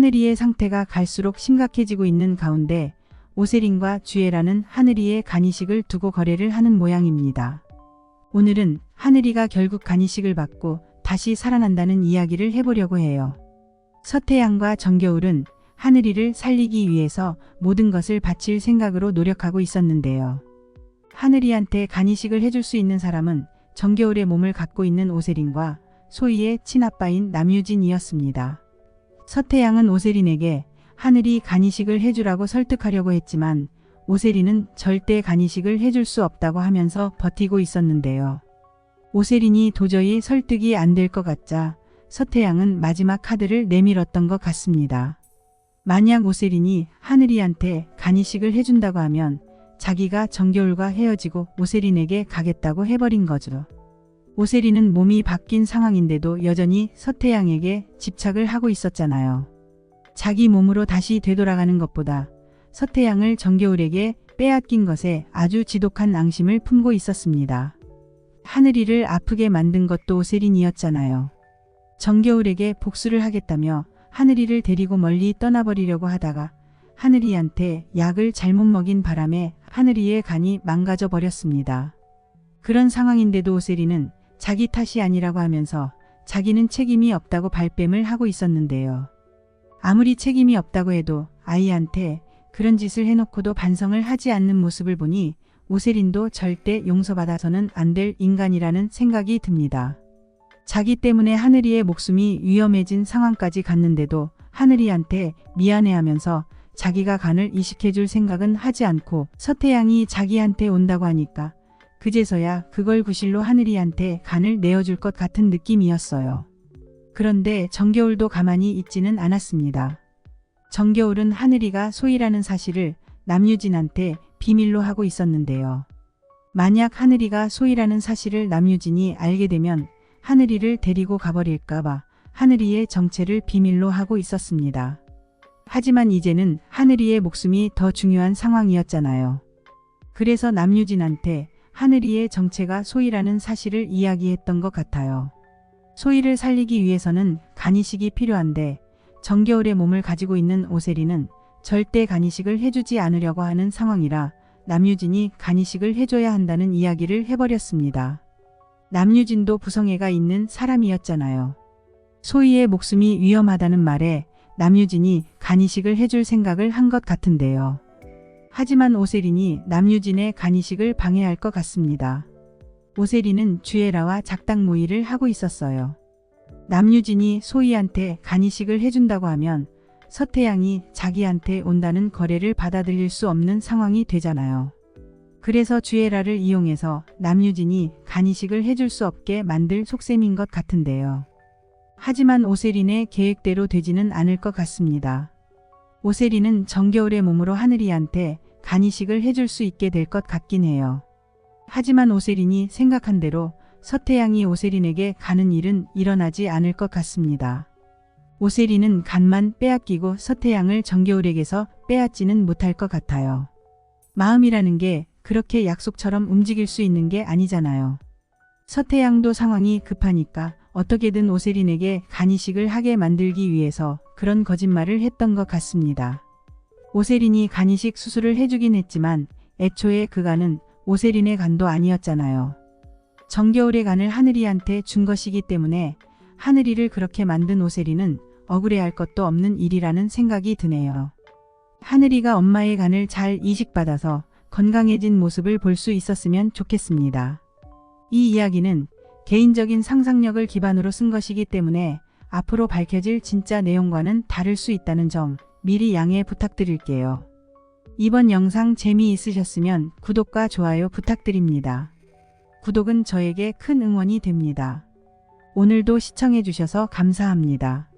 하늘이의 상태가 갈수록 심각해지고 있는 가운데 오세린과 주애라는 하늘이의 간이식을 두고 거래를 하는 모양입니다. 오늘은 하늘이가 결국 간이식을 받고 다시 살아난다는 이야기를 해보려고 해요. 서태양과 정겨울은 하늘이를 살리기 위해서 모든 것을 바칠 생각으로 노력하고 있었는데요. 하늘이한테 간이식을 해줄 수 있는 사람은 정겨울의 몸을 갖고 있는 오세린과 소희의 친아빠인 남유진이었습니다. 서태양은 오세린에게 하늘이 간이식을 해주라고 설득하려고 했지만 오세린은 절대 간이식을 해줄 수 없다고 하면서 버티고 있었는데요. 오세린이 도저히 설득이 안 될 것 같자 서태양은 마지막 카드를 내밀었던 것 같습니다. 만약 오세린이 하늘이한테 간이식을 해준다고 하면 자기가 정겨울과 헤어지고 오세린에게 가겠다고 해버린 거죠. 오세린은 몸이 바뀐 상황인데도 여전히 서태양에게 집착을 하고 있었잖아요. 자기 몸으로 다시 되돌아가는 것보다 서태양을 정겨울에게 빼앗긴 것에 아주 지독한 앙심을 품고 있었습니다. 하늘이를 아프게 만든 것도 오세린이었잖아요. 정겨울에게 복수를 하겠다며 하늘이를 데리고 멀리 떠나버리려고 하다가 하늘이한테 약을 잘못 먹인 바람에 하늘이의 간이 망가져 버렸습니다. 그런 상황인데도 오세리는 자기 탓이 아니라고 하면서 자기는 책임이 없다고 발뺌을 하고 있었는데요. 아무리 책임이 없다고 해도 아이한테 그런 짓을 해놓고도 반성을 하지 않는 모습을 보니 오세린도 절대 용서받아서는 안 될 인간이라는 생각이 듭니다. 자기 때문에 하늘이의 목숨이 위험해진 상황까지 갔는데도 하늘이한테 미안해하면서 자기가 간을 이식해줄 생각은 하지 않고 서태양이 자기한테 온다고 하니까 그제서야 그걸 구실로 하늘이한테 간을 내어줄 것 같은 느낌이었어요. 그런데 정겨울도 가만히 있지는 않았습니다. 정겨울은 하늘이가 소희라는 사실을 남유진한테 비밀로 하고 있었는데요. 만약 하늘이가 소희라는 사실을 남유진이 알게 되면 하늘이를 데리고 가버릴까봐 하늘이의 정체를 비밀로 하고 있었습니다. 하지만 이제는 하늘이의 목숨이 더 중요한 상황이었잖아요. 그래서 남유진한테 하늘이의 정체가 소희라는 사실을 이야기했던 것 같아요. 소희를 살리기 위해서는 간이식이 필요한데 정겨울의 몸을 가지고 있는 오세리는 절대 간이식을 해주지 않으려고 하는 상황이라 남유진이 간이식을 해줘야 한다는 이야기를 해버렸습니다. 남유진도 부성애가 있는 사람이었잖아요. 소희의 목숨이 위험하다는 말에 남유진이 간이식을 해줄 생각을 한 것 같은데요. 하지만 오세린이 남유진의 간이식을 방해할 것 같습니다. 오세린은 주애라와 작당 모의를 하고 있었어요. 남유진이 소희한테 간이식을 해준다고 하면 서태양이 자기한테 온다는 거래를 받아들일 수 없는 상황이 되잖아요. 그래서 주애라를 이용해서 남유진이 간이식을 해줄 수 없게 만들 속셈인 것 같은데요. 하지만 오세린의 계획대로 되지는 않을 것 같습니다. 오세린은 정겨울의 몸으로 하늘이한테 간이식을 해줄 수 있게 될 것 같긴 해요. 하지만 오세린이 생각한 대로 서태양이 오세린에게 가는 일은 일어나지 않을 것 같습니다. 오세린은 간만 빼앗기고 서태양을 정겨울에게서 빼앗지는 못할 것 같아요. 마음이라는 게 그렇게 약속처럼 움직일 수 있는 게 아니잖아요. 서태양도 상황이 급하니까 어떻게든 오세린에게 간이식을 하게 만들기 위해서 그런 거짓말을 했던 것 같습니다. 오세린이 간이식 수술을 해주긴 했지만 애초에 그 간은 오세린의 간도 아니었잖아요. 정겨울의 간을 하늘이한테 준 것이기 때문에 하늘이를 그렇게 만든 오세린은 억울해할 것도 없는 일이라는 생각이 드네요. 하늘이가 엄마의 간을 잘 이식받아서 건강해진 모습을 볼 수 있었으면 좋겠습니다. 이 이야기는 개인적인 상상력을 기반으로 쓴 것이기 때문에 앞으로 밝혀질 진짜 내용과는 다를 수 있다는 점 미리 양해 부탁드릴게요. 이번 영상 재미있으셨으면 구독과 좋아요 부탁드립니다. 구독은 저에게 큰 응원이 됩니다. 오늘도 시청해주셔서 감사합니다.